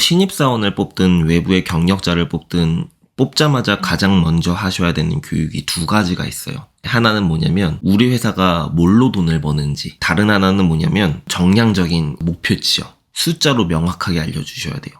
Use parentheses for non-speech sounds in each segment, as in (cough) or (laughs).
신입사원을 뽑든 외부의 경력자를 뽑든 뽑자마자 가장 먼저 하셔야 되는 교육이 두 가지가 있어요. 하나는 뭐냐면 우리 회사가 뭘로 돈을 버는지 다른 하나는 뭐냐면 정량적인 목표치요. 숫자로 명확하게 알려주셔야 돼요.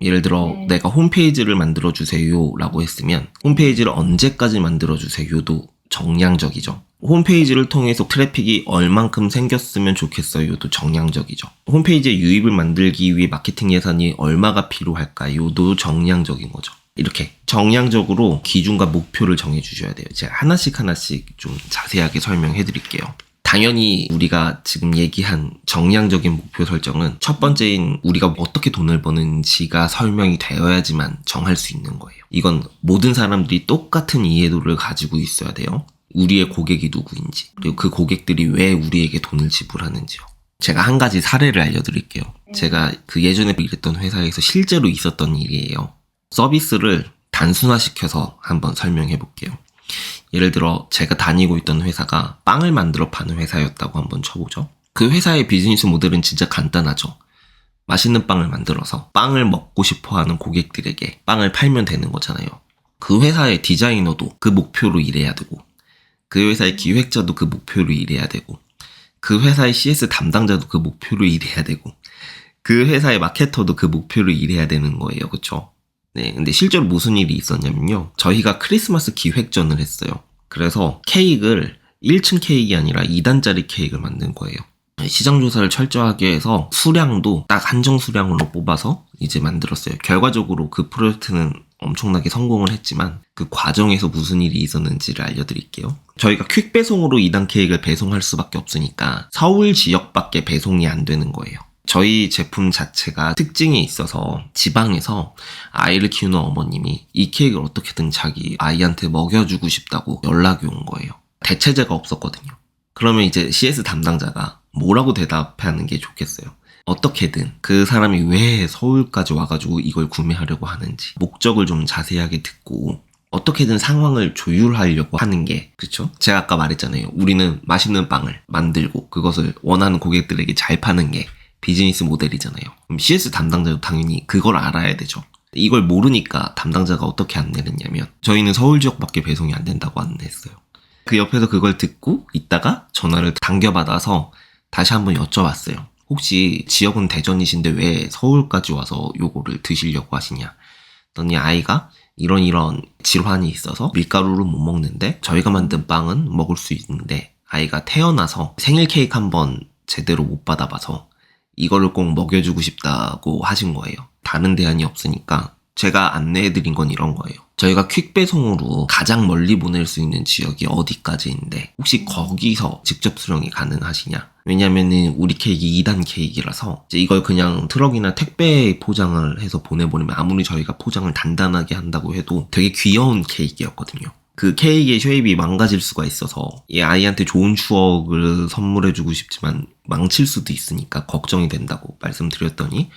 예를 들어 네. 내가 홈페이지를 만들어 주세요 라고 했으면 홈페이지를 언제까지 만들어 주세요도 정량적이죠. 홈페이지를 통해서 트래픽이 얼만큼 생겼으면 좋겠어요도 정량적이죠. 홈페이지에 유입을 만들기 위해 마케팅 예산이 얼마가 필요할까요도 정량적인 거죠. 이렇게 정량적으로 기준과 목표를 정해 주셔야 돼요. 제가 하나씩 하나씩 좀 자세하게 설명해 드릴게요. 당연히 우리가 지금 얘기한 정량적인 목표 설정은 첫 번째인 우리가 어떻게 돈을 버는지가 설명이 되어야지만 정할 수 있는 거예요. 이건 모든 사람들이 똑같은 이해도를 가지고 있어야 돼요. 우리의 고객이 누구인지, 그리고 그 고객들이 왜 우리에게 돈을 지불하는지요. 제가 한 가지 사례를 알려드릴게요. 제가 그 예전에 일했던 회사에서 실제로 있었던 일이에요. 서비스를 단순화시켜서 한번 설명해 볼게요. 예를 들어 제가 다니고 있던 회사가 빵을 만들어 파는 회사였다고 한번 쳐보죠. 그 회사의 비즈니스 모델은 진짜 간단하죠. 맛있는 빵을 만들어서 빵을 먹고 싶어 하는 고객들에게 빵을 팔면 되는 거잖아요. 그 회사의 디자이너도 그 목표로 일해야 되고, 그 회사의 기획자도 그 목표로 일해야 되고, 그 회사의 CS 담당자도 그 목표로 일해야 되고, 그 회사의 마케터도 그 목표로 일해야 되는 거예요. 그쵸? 네, 근데 실제로 무슨 일이 있었냐면요. 저희가 크리스마스 기획전을 했어요. 그래서 케이크를 1층 케이크가 아니라 2단짜리 케이크를 만든 거예요. 시장 조사를 철저하게 해서 수량도 딱 한정 수량으로 뽑아서 이제 만들었어요. 결과적으로 그 프로젝트는 엄청나게 성공을 했지만 그 과정에서 무슨 일이 있었는지를 알려드릴게요. 저희가 퀵 배송으로 2단 케이크를 배송할 수밖에 없으니까 서울 지역밖에 배송이 안 되는 거예요. 저희 제품 자체가 특징이 있어서 지방에서 아이를 키우는 어머님이 이 케이크를 어떻게든 자기 아이한테 먹여주고 싶다고 연락이 온 거예요. 대체제가 없었거든요. 그러면 이제 CS 담당자가 뭐라고 대답하는 게 좋겠어요. 어떻게든 그 사람이 왜 서울까지 와가지고 이걸 구매하려고 하는지 목적을 좀 자세하게 듣고 어떻게든 상황을 조율하려고 하는 게 그쵸? 제가 아까 말했잖아요. 우리는 맛있는 빵을 만들고 그것을 원하는 고객들에게 잘 파는 게 비즈니스 모델이잖아요. 그럼 CS 담당자도 당연히 그걸 알아야 되죠. 이걸 모르니까 담당자가 어떻게 안내를 했냐면 저희는 서울 지역밖에 배송이 안 된다고 안내했어요. 그 옆에서 그걸 듣고 있다가 전화를 당겨받아서 다시 한번 여쭤봤어요. 혹시 지역은 대전이신데 왜 서울까지 와서 요거를 드시려고 하시냐? 했더니 아이가 이런 이런 질환이 있어서 밀가루를 못 먹는데 저희가 만든 빵은 먹을 수 있는데 아이가 태어나서 생일 케이크 한번 제대로 못 받아봐서 이거를 꼭 먹여주고 싶다고 하신 거예요. 다른 대안이 없으니까 제가 안내해드린 건 이런 거예요. 저희가 퀵 배송으로 가장 멀리 보낼 수 있는 지역이 어디까지인데 혹시 거기서 직접 수령이 가능하시냐? 왜냐면은 우리 케이크 2단 케이크라서 이걸 그냥 트럭이나 택배 포장을 해서 보내버리면 아무리 저희가 포장을 단단하게 한다고 해도 되게 귀여운 케이크였거든요. 그 케이크의 쉐입이 망가질 수가 있어서 이 아이한테 좋은 추억을 선물해주고 싶지만 망칠 수도 있으니까 걱정이 된다고 말씀드렸더니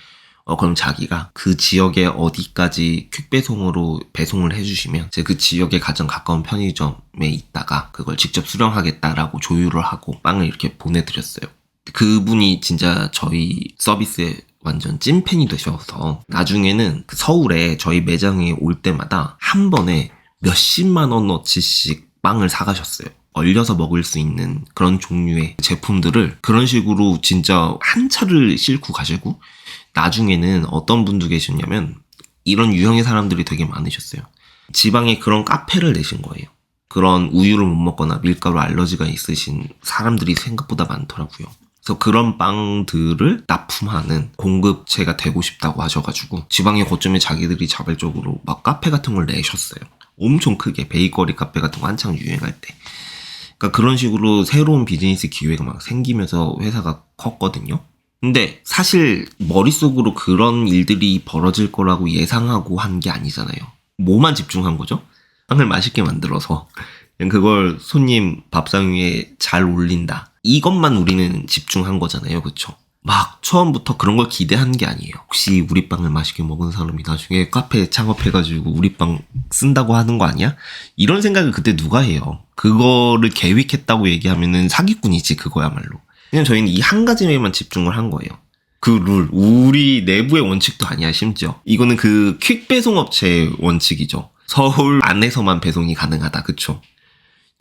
어, 그럼 자기가 그 지역에 어디까지 퀵배송으로 배송을 해주시면 제그 지역에 가장 가까운 편의점에 있다가 그걸 직접 수령하겠다라고 조율을 하고 빵을 이렇게 보내드렸어요. 그분이 진짜 저희 서비스에 완전 찐팬이 되셔서 나중에는 그 서울에 저희 매장에 올 때마다 한 번에 몇십만 원어치씩 빵을 사가셨어요. 얼려서 먹을 수 있는 그런 종류의 제품들을 그런 식으로 진짜 한 차를 싣고 가시고 나중에는 어떤 분도 계셨냐면 이런 유형의 사람들이 되게 많으셨어요. 지방에 그런 카페를 내신 거예요. 그런 우유를 못 먹거나 밀가루 알러지가 있으신 사람들이 생각보다 많더라고요. 그래서 그런 빵들을 납품하는 공급체가 되고 싶다고 하셔가지고 지방의 거점에 자기들이 자발적으로 막 카페 같은 걸 내셨어요. 엄청 크게 베이커리 카페 같은 거 한창 유행할 때. 그러니까 그런 식으로 새로운 비즈니스 기회가 막 생기면서 회사가 컸거든요. 근데 사실 머릿속으로 그런 일들이 벌어질 거라고 예상하고 한 게 아니잖아요. 뭐만 집중한 거죠? 빵을 맛있게 만들어서 그걸 손님 밥상 위에 잘 올린다. 이것만 우리는 집중한 거잖아요. 그쵸? 막 처음부터 그런 걸 기대한 게 아니에요. 혹시 우리 빵을 맛있게 먹은 사람이 나중에 카페 창업해가지고 우리 빵 쓴다고 하는 거 아니야? 이런 생각을 그때 누가 해요? 그거를 계획했다고 얘기하면은 사기꾼이지, 그거야말로. 그냥 저희는 이 한 가지에만 집중을 한 거예요. 그 룰, 우리 내부의 원칙도 아니야, 심지어. 이거는 그 퀵 배송 업체의 원칙이죠. 서울 안에서만 배송이 가능하다, 그쵸?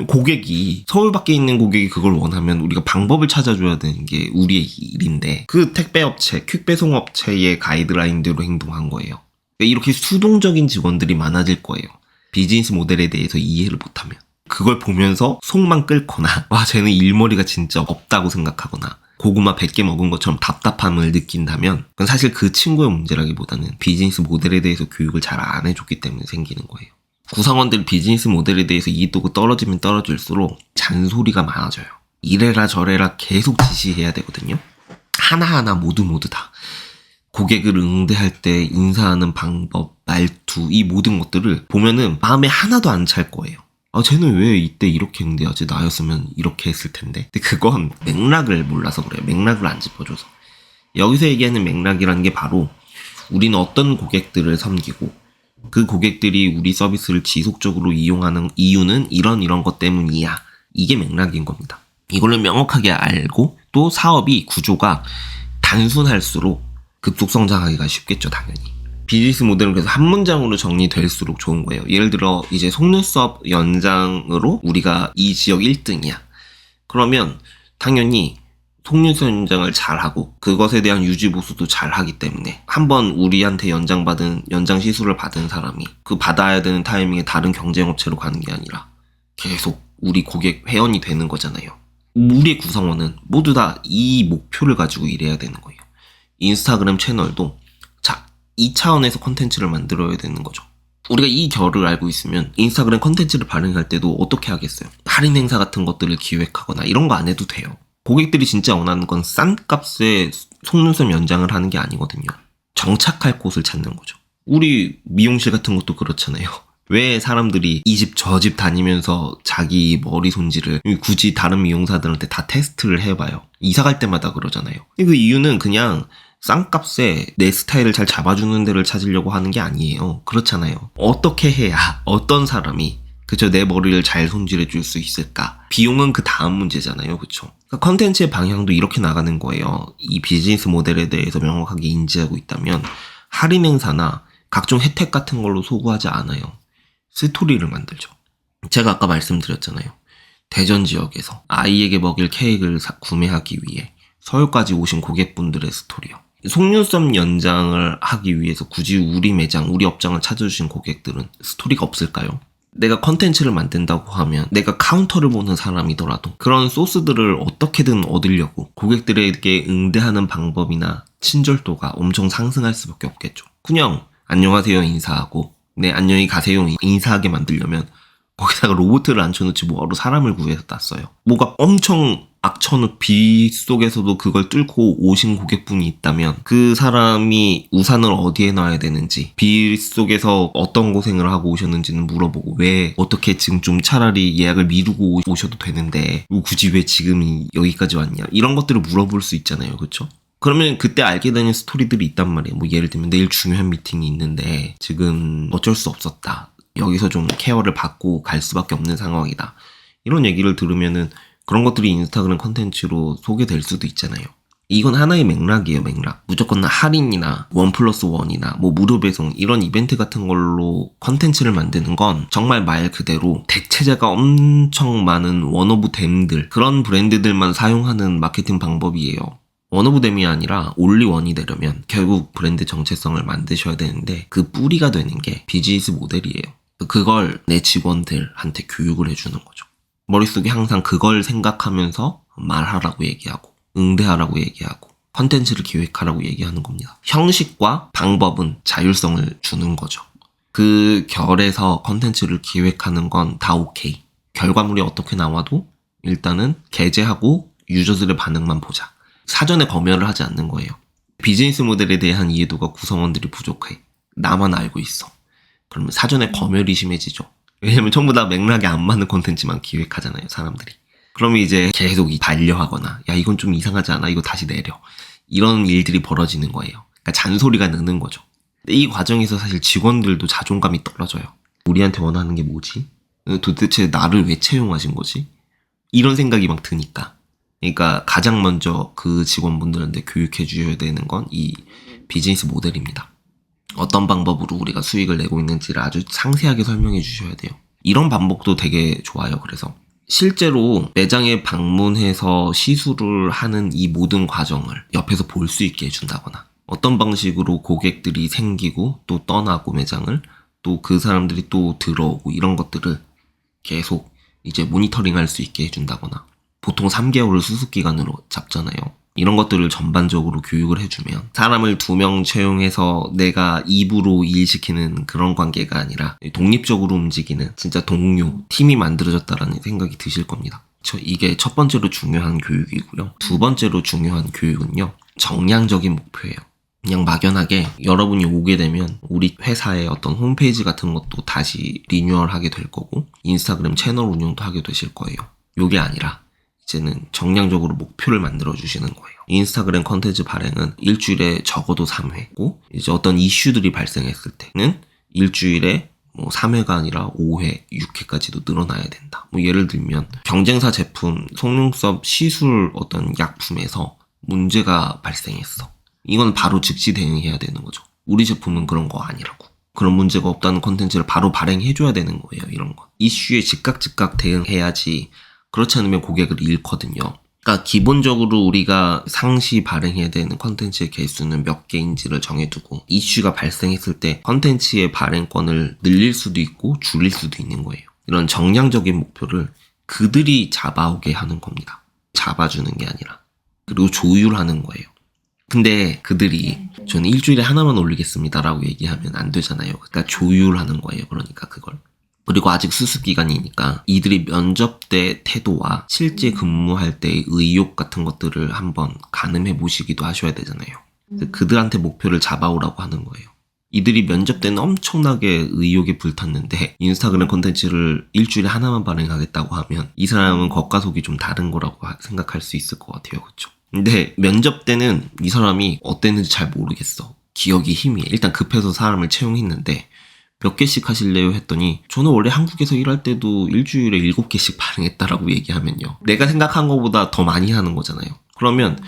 고객이 서울 밖에 있는 고객이 그걸 원하면 우리가 방법을 찾아줘야 되는 게 우리의 일인데 그 택배 업체, 퀵 배송 업체의 가이드라인대로 행동한 거예요. 그러니까 이렇게 수동적인 직원들이 많아질 거예요. 비즈니스 모델에 대해서 이해를 못하면. 그걸 보면서 속만 끓거나, (laughs) 와, 쟤는 일머리가 진짜 없다고 생각하거나, 고구마 100개 먹은 것처럼 답답함을 느낀다면, 그건 사실 그 친구의 문제라기보다는 비즈니스 모델에 대해서 교육을 잘 안 해줬기 때문에 생기는 거예요. 구성원들 비즈니스 모델에 대해서 이해도가 떨어지면 떨어질수록 잔소리가 많아져요. 이래라 저래라 계속 지시해야 되거든요. 하나하나 모두 모두 다. 고객을 응대할 때 인사하는 방법, 말투, 이 모든 것들을 보면은 마음에 하나도 안 찰 거예요. 아, 쟤는 왜 이때 이렇게 응대하지? 나였으면 이렇게 했을 텐데. 근데 그건 맥락을 몰라서 그래요. 맥락을 안 짚어줘서. 여기서 얘기하는 맥락이라는 게 바로 우리는 어떤 고객들을 섬기고 그 고객들이 우리 서비스를 지속적으로 이용하는 이유는 이런 이런 것 때문이야. 이게 맥락인 겁니다. 이걸로 명확하게 알고 또 사업이 구조가 단순할수록 급속 성장하기가 쉽겠죠, 당연히. 비즈니스 모델은 그래서 한 문장으로 정리될수록 좋은 거예요. 예를 들어 이제 속눈썹 연장으로 우리가 이 지역 1등이야. 그러면 당연히 속눈썹 연장을 잘하고 그것에 대한 유지 보수도 잘하기 때문에 한번 우리한테 연장받은 연장 시술을 받은 사람이 그 받아야 되는 타이밍에 다른 경쟁 업체로 가는 게 아니라 계속 우리 고객 회원이 되는 거잖아요. 우리의 구성원은 모두 다 이 목표를 가지고 일해야 되는 거예요. 인스타그램 채널도 자, 이 차원에서 컨텐츠를 만들어야 되는 거죠. 우리가 이 결을 알고 있으면 인스타그램 컨텐츠를 발행할 때도 어떻게 하겠어요? 할인 행사 같은 것들을 기획하거나 이런 거 안 해도 돼요. 고객들이 진짜 원하는 건 싼 값에 속눈썹 연장을 하는 게 아니거든요. 정착할 곳을 찾는 거죠. 우리 미용실 같은 것도 그렇잖아요. (laughs) 왜 사람들이 이 집 저 집 다니면서 자기 머리 손질을 굳이 다른 미용사들한테 다 테스트를 해봐요. 이사 갈 때마다 그러잖아요. 그 이유는 그냥 싼 값에 내 스타일을 잘 잡아주는 데를 찾으려고 하는 게 아니에요. 그렇잖아요. 어떻게 해야 어떤 사람이 그죠 내 머리를 잘 손질해 줄 수 있을까? 비용은 그 다음 문제잖아요. 그쵸? 그러니까 컨텐츠의 방향도 이렇게 나가는 거예요. 이 비즈니스 모델에 대해서 명확하게 인지하고 있다면 할인 행사나 각종 혜택 같은 걸로 소구하지 않아요. 스토리를 만들죠. 제가 아까 말씀드렸잖아요. 대전 지역에서 아이에게 먹일 케이크를 사- 구매하기 위해 서울까지 오신 고객분들의 스토리요. 속눈썹 연장을 하기 위해서 굳이 우리 매장, 우리 업장을 찾아주신 고객들은 스토리가 없을까요? 내가 컨텐츠를 만든다고 하면 내가 카운터를 보는 사람이더라도 그런 소스들을 어떻게든 얻으려고 고객들에게 응대하는 방법이나 친절도가 엄청 상승할 수밖에 없겠죠. 그냥 안녕하세요 인사하고 네 안녕히 가세요 인사하게 만들려면 거기다가 로봇을 앉혀놓지 뭐하러 사람을 구해서 땄어요. 뭐가 엄청 악천후 비 속에서도 그걸 뚫고 오신 고객분이 있다면 그 사람이 우산을 어디에 놔야 되는지 비 속에서 어떤 고생을 하고 오셨는지는 물어보고 왜 어떻게 지금 좀 차라리 예약을 미루고 오셔도 되는데 굳이 왜 지금 여기까지 왔냐 이런 것들을 물어볼 수 있잖아요 그렇죠? 그러면 그때 알게 되는 스토리들이 있단 말이에요. 뭐 예를 들면 내일 중요한 미팅이 있는데 지금 어쩔 수 없었다. 여기서 좀 케어를 받고 갈 수밖에 없는 상황이다. 이런 얘기를 들으면은 그런 것들이 인스타그램 컨텐츠로 소개될 수도 있잖아요. 이건 하나의 맥락이에요, 맥락. 무조건 할인이나 원 플러스 원이나 뭐 무료 배송 이런 이벤트 같은 걸로 컨텐츠를 만드는 건 정말 말 그대로 대체제가 엄청 많은 원오브 댐들 그런 브랜드들만 사용하는 마케팅 방법이에요. 원오브댐이 아니라 올리원이 되려면 결국 브랜드 정체성을 만드셔야 되는데 그 뿌리가 되는 게 비즈니스 모델이에요. 그걸 내 직원들한테 교육을 해주는 거죠. 머릿속에 항상 그걸 생각하면서 말하라고 얘기하고 응대하라고 얘기하고 컨텐츠를 기획하라고 얘기하는 겁니다. 형식과 방법은 자율성을 주는 거죠. 그 결에서 컨텐츠를 기획하는 건 다 오케이. 결과물이 어떻게 나와도 일단은 게재하고 유저들의 반응만 보자. 사전에 검열을 하지 않는 거예요. 비즈니스 모델에 대한 이해도가 구성원들이 부족해. 나만 알고 있어. 그러면 사전에 검열이 심해지죠. 왜냐면 전부 다 맥락에 안 맞는 콘텐츠만 기획하잖아요, 사람들이. 그러면 이제 계속 이 반려하거나, 야, 이건 좀 이상하지 않아? 이거 다시 내려. 이런 일들이 벌어지는 거예요. 그러니까 잔소리가 느는 거죠. 이 과정에서 사실 직원들도 자존감이 떨어져요. 우리한테 원하는 게 뭐지? 도대체 나를 왜 채용하신 거지? 이런 생각이 막 드니까. 그러니까 가장 먼저 그 직원분들한테 교육해 주셔야 되는 건 이 비즈니스 모델입니다. 어떤 방법으로 우리가 수익을 내고 있는지를 아주 상세하게 설명해 주셔야 돼요. 이런 방법도 되게 좋아요. 그래서 실제로 매장에 방문해서 시술을 하는 이 모든 과정을 옆에서 볼 수 있게 해준다거나 어떤 방식으로 고객들이 생기고 또 떠나고 매장을 또 그 사람들이 또 들어오고 이런 것들을 계속 이제 모니터링 할 수 있게 해준다거나 보통 3개월을 수습 기간으로 잡잖아요. 이런 것들을 전반적으로 교육을 해주면 사람을 두 명 채용해서 내가 입으로 일시키는 그런 관계가 아니라 독립적으로 움직이는 진짜 동료, 팀이 만들어졌다라는 생각이 드실 겁니다. 저 이게 첫 번째로 중요한 교육이고요. 두 번째로 중요한 교육은요. 정량적인 목표예요. 그냥 막연하게 여러분이 오게 되면 우리 회사의 어떤 홈페이지 같은 것도 다시 리뉴얼 하게 될 거고 인스타그램 채널 운영도 하게 되실 거예요. 요게 아니라 이제는 정량적으로 목표를 만들어 주시는 거예요. 인스타그램 컨텐츠 발행은 일주일에 적어도 3회고 이제 어떤 이슈들이 발생했을 때는 일주일에 뭐 3회가 아니라 5회, 6회까지도 늘어나야 된다. 뭐 예를 들면 경쟁사 제품 속눈썹 시술 어떤 약품에서 문제가 발생했어. 이건 바로 즉시 대응해야 되는 거죠. 우리 제품은 그런 거 아니라고. 그런 문제가 없다는 컨텐츠를 바로 발행해줘야 되는 거예요, 이런 거. 이슈에 즉각 즉각 대응해야지 그렇지 않으면 고객을 잃거든요. 그러니까 기본적으로 우리가 상시 발행해야 되는 컨텐츠의 개수는 몇 개인지를 정해두고 이슈가 발생했을 때 컨텐츠의 발행권을 늘릴 수도 있고 줄일 수도 있는 거예요. 이런 정량적인 목표를 그들이 잡아오게 하는 겁니다. 잡아주는 게 아니라. 그리고 조율하는 거예요. 근데 그들이 저는 일주일에 하나만 올리겠습니다라고 얘기하면 안 되잖아요. 그러니까 조율하는 거예요. 그러니까 그걸. 그리고 아직 수습 기간이니까 이들이 면접 때 태도와 실제 근무할 때의 의욕 같은 것들을 한번 가늠해 보시기도 하셔야 되잖아요. 그래서 그들한테 목표를 잡아오라고 하는 거예요. 이들이 면접 때는 엄청나게 의욕이 불탔는데 인스타그램 콘텐츠를 일주일에 하나만 발행하겠다고 하면 이 사람은 겉과 속이 좀 다른 거라고 하- 생각할 수 있을 것 같아요. 그렇죠? 근데 면접 때는 이 사람이 어땠는지 잘 모르겠어. 기억이 희미해. 일단 급해서 사람을 채용했는데 몇 개씩 하실래요? 했더니 저는 원래 한국에서 일할 때도 일주일에 일곱 개씩 발행했다라고 얘기하면요. 내가 생각한 것보다 더 많이 하는 거잖아요. 그러면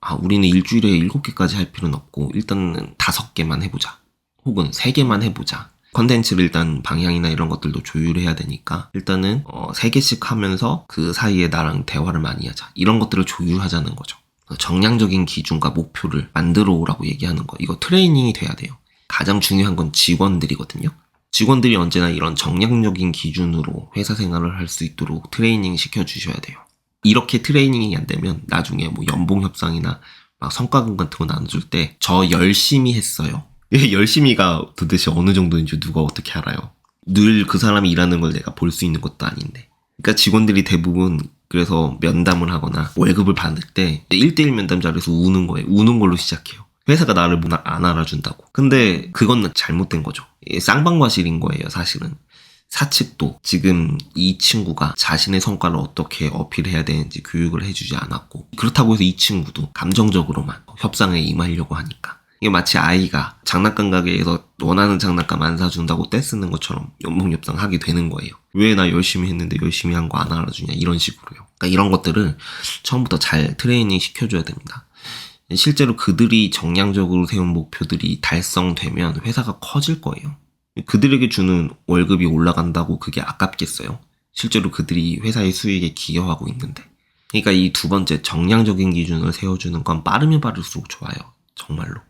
아 우리는 일주일에 일곱 개까지 할 필요는 없고 일단은 다섯 개만 해보자. 혹은 세 개만 해보자. 컨텐츠를 일단 방향이나 이런 것들도 조율해야 되니까 일단은 어, 세 개씩 하면서 그 사이에 나랑 대화를 많이 하자. 이런 것들을 조율하자는 거죠. 정량적인 기준과 목표를 만들어 오라고 얘기하는 거. 이거 트레이닝이 돼야 돼요. 가장 중요한 건 직원들이거든요. 직원들이 언제나 이런 정량적인 기준으로 회사 생활을 할 수 있도록 트레이닝 시켜 주셔야 돼요. 이렇게 트레이닝이 안 되면 나중에 뭐 연봉 협상이나 막 성과금 같은 거 나눠줄 때 저 열심히 했어요. 이 열심히가 도대체 어느 정도인지 누가 어떻게 알아요? 늘 그 사람이 일하는 걸 내가 볼 수 있는 것도 아닌데. 그러니까 직원들이 대부분 그래서 면담을 하거나 월급을 받을 때 1대1 면담 자리에서 우는 거예요. 우는 걸로 시작해요. 회사가 나를 못 아- 안 알아준다고. 근데 그건 잘못된 거죠. 쌍방과실인 거예요, 사실은. 사측도 지금 이 친구가 자신의 성과를 어떻게 어필해야 되는지 교육을 해주지 않았고 그렇다고 해서 이 친구도 감정적으로만 협상에 임하려고 하니까 이게 마치 아이가 장난감 가게에서 원하는 장난감 안 사준다고 떼쓰는 것처럼 연봉 협상 하게 되는 거예요. 왜 나 열심히 했는데 열심히 한 거 안 알아주냐 이런 식으로요. 그러니까 이런 것들을 처음부터 잘 트레이닝 시켜줘야 됩니다. 실제로 그들이 정량적으로 세운 목표들이 달성되면 회사가 커질 거예요. 그들에게 주는 월급이 올라간다고 그게 아깝겠어요? 실제로 그들이 회사의 수익에 기여하고 있는데. 그러니까 이 두 번째 정량적인 기준을 세워주는 건 빠르면 빠를수록 좋아요. 정말로.